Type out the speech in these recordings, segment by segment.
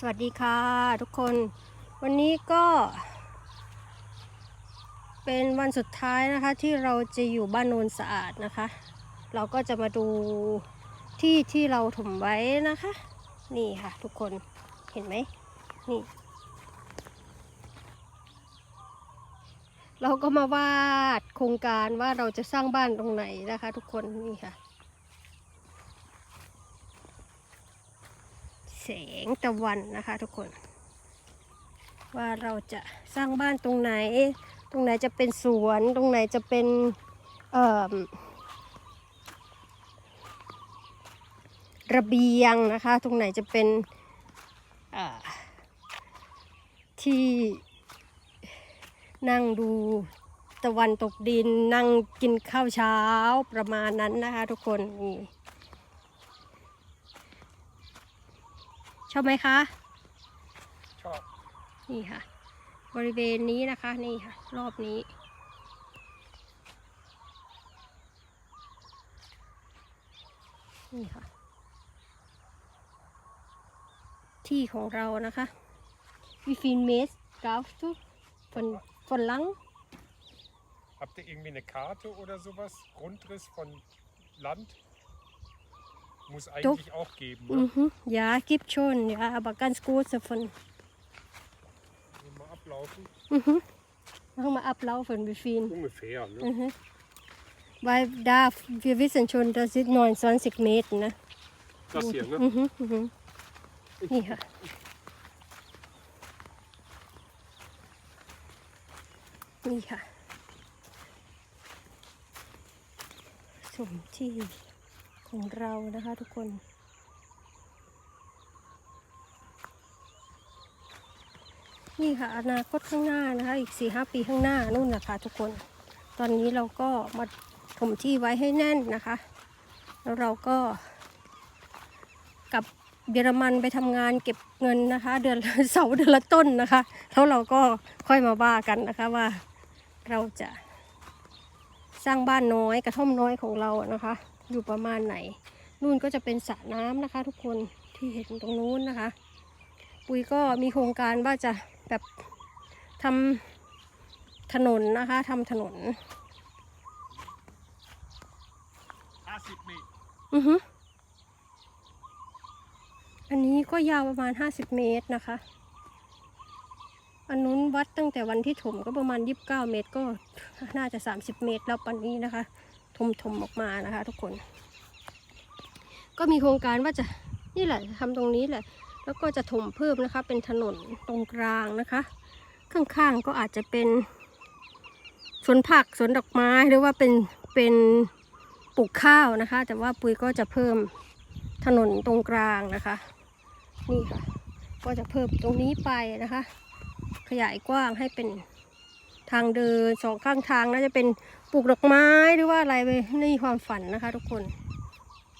สวัสดีค่ะทุกคน วันนี้ก็ เป็นวันสุดท้ายนะคะที่เราจะอยู่บ้านโนนสะอาดนะคะ เราก็จะมาดูที่ที่เราถมไว้นะคะ นี่ค่ะทุกคนเห็นไหมนี่ เราก็มาวาดโครงการว่าเราจะสร้างบ้านตรงไหนนะคะ ทุกคนนี่ค่ะ แสงตะวันนะคะทุกคน ว่าเราจะสร้างบ้านตรงไหน ตรงไหนจะเป็นสวน ตรงไหนจะเป็นระเบียงนะคะ ตรงไหนจะเป็นที่นั่งดูตะวันตกดินนั่งกินข้าวเช้าประมาณนั้นนะคะทุกคนนี่ ชอบไหมคะ ชอบ นี่ค่ะ บริเวณนี้นะคะ นี่ค่ะ รอบนี้ นี่ค่ะ ที่ของเรานะคะวิฟินเมสกาฟทุฝนฝนลัง Habt ihr irgendwie eine Karte oder sowas? Grundriss von Land? Muss eigentlich auch geben, อื ne? อฮึยากิบชนยาบักกันสกูตฝน Mal ablaufen. อือฮึต้องมาอัพเล่าฝนวิฟิน Ungefähr, ne? Mhm. Weil da, wir wissen schon, das sind 29 Meter, ne? Das hier, ne? Mhm, mhm. นี่ค่ะนี่ค่ะส่วนที่ ของเรานะคะทุกคน นี่ค่ะอนาคตข้างหน้านะคะ อีกสี่ห้าปีข้างหน้านู่นนะคะทุกคน ตอนนี้เราก็มาถมที่ไว้ให้แน่นนะคะ แล้วเราก็กับเยอรมันไปทำงานเก็บเงินนะคะ เดือนเสาเดือนละต้นนะคะ แล้วเราก็ค่อยมาว่ากันนะคะว่าเราจะสร้างบ้านน้อยกระท่อมน้อยของเรานะคะ อยู่ประมาณไหน นู่นก็จะเป็นสระน้ำนะคะ ทุกคนที่เห็นตรงนู้นนะคะ ปุยก็มีโครงการว่าจะแบบทำถนนนะคะทำถนน50 Meter. อือฮึอันนี้ก็ยาวประมาณ50เมตรนะคะ อันนู้นวัดตั้งแต่วันที่ถมก็ประมาณ29เมตรก็น่าจะ30เมตรแล้วปันนี้นะคะ ถมถมออกมานะคะ ทุกคน ก็มีโครงการว่าจะนี่แหละทำตรงนี้แหละ แล้วก็จะถมเพิ่มนะคะ เป็นถนนตรงกลางนะคะ ข้างๆก็อาจจะเป็นสวนผักสวนดอกไม้หรือว่าเป็นเป็นปลูกข้าวนะคะ แต่ว่าปุ๋ยก็จะเพิ่มถนนตรงกลางนะคะ นี่ค่ะ ก็จะเพิ่มตรงนี้ไปนะคะ ขยายกว้างให้เป็นทางเดินสองข้างทางน่าจะเป็น ปลูกดอกไม้หรือว่าอะไรไปนี่ความฝันนะคะ ทุกคน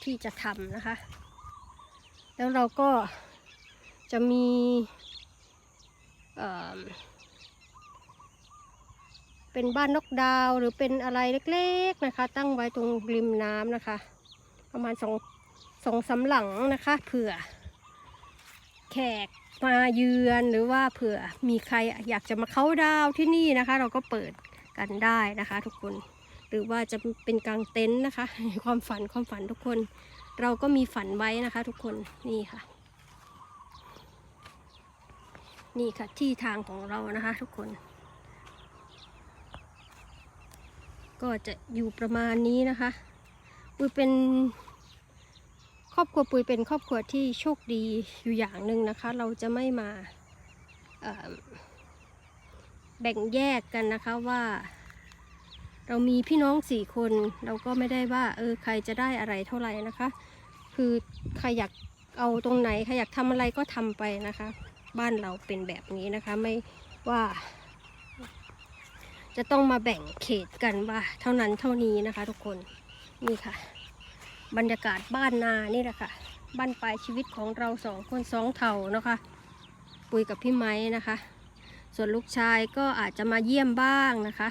ที่จะทำนะคะ แล้วเราก็จะมีเอ่อเป็นบ้านนกดาวหรือเป็นอะไรเล็กๆนะคะ ตั้งไว้ตรงริมน้ำนะคะ ประมาณสองสองสาหลังนะคะเผื่อ แขกมาเยือนหรือว่าเผื่อมีใครอยากจะมาเข้าดาวที่นี่นะคะ เราก็เปิด กันได้นะคะ ทุกคน หรือว่าจะเป็นกลางเต็นท์นะคะ ความฝันความฝันทุกคน เราก็มีฝันไว้นะคะ ทุกคนนี่ค่ะ นี่ค่ะที่ทางของเรานะคะ ทุกคน ก็จะอยู่ประมาณนี้นะคะปุยเป็นครอบครัวปุยเป็นครอบครัวที่โชคดีอยู่อย่างหนึ่งนะคะ เราจะไม่มา แบ่งแยกกันนะคะว่า เรามีพี่น้องสี่คน เราก็ไม่ได้ว่า เออใครจะได้อะไรเท่าไหร่นะคะ คือใครอยากเอาตรงไหนใครอยากทำอะไรก็ทำไปนะคะ บ้านเราเป็นแบบนี้นะคะไม่ว่า จะต้องมาแบ่งเขตกันว่า เท่านั้นเท่านี้นะคะ ทุกคนนี่ค่ะ บรรยากาศบ้านนานี่แหละค่ะบ้านปลายชีวิตของเราสองคนสองเท่านะคะ ปุยกับพี่ไม้นะคะ ส่วนลูกชายก็อาจจะมาเยี่ยมบ้างนะคะ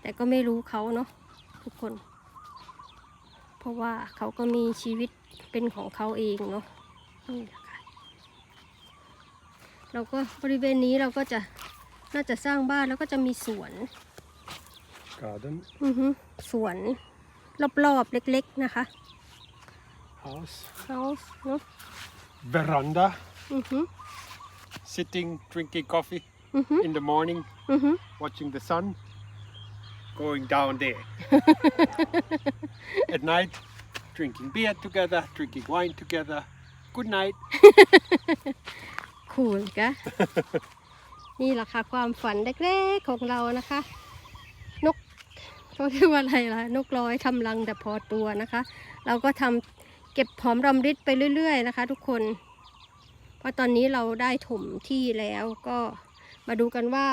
แต่ก็ไม่รู้เขาเนาะทุกคน เพราะว่าเขาก็มีชีวิตเป็นของเขาเองเนาะนี่แหละค่ะเราก็บริเวณนี้เราก็จะน่าจะสร้างบ้านแล้วก็จะมีสวน Garden, อือฮึสวนรอบๆเล็กๆนะคะ Haus, house เนาะ Veranda, อือฮึ sitting, drinking coffee อือฮึ in the morning, อือฮึ watching the sun going down there. At night, drinking beer together, drinking wine together. Good night. คูลกะนี่แหละค่ะความฝันเล็กๆของเรานะคะ นกเขาเรียกว่าอะไรล่ะ นกร้อยทำรังแต่พอตัวนะคะ เราก็ทำเก็บหอมรอมริดไปเรื่อยๆนะคะ ทุกคน เพราะตอนนี้เราได้ถมที่แล้วก็ มาดูกันว่า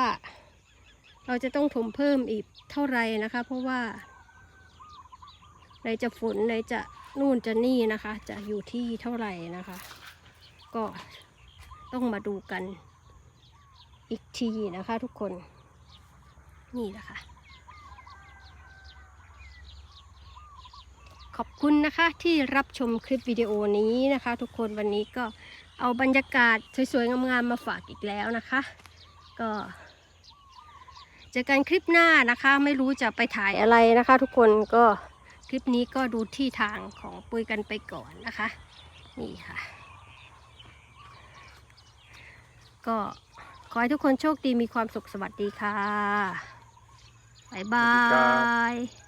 เราจะต้องถมเพิ่มอีกเท่าไหร่นะคะ เพราะว่าไหนจะฝนไหนจะนู่นจะนี่นะคะ จะอยู่ที่เท่าไหร่นะคะ ก็ต้องมาดูกันอีกทีนะคะทุกคนนี่แหละคะ ขอบคุณนะคะที่รับชมคลิปวิดีโอนี้นะคะ ทุกคนวันนี้ก็เอาบรรยากาศสวยๆงามๆมาฝากอีกแล้วนะคะ ก็เจอกันคลิปหน้านะคะ ไม่รู้จะไปถ่ายอะไรนะคะ ทุกคนก็คลิปนี้ก็ดูที่ทางของปุยกันไปก่อนนะคะ นี่ค่ะ ก็ขอให้ทุกคนโชคดีมีความสุขสวัสดีค่ะ บ๊ายบาสวัสดีครับย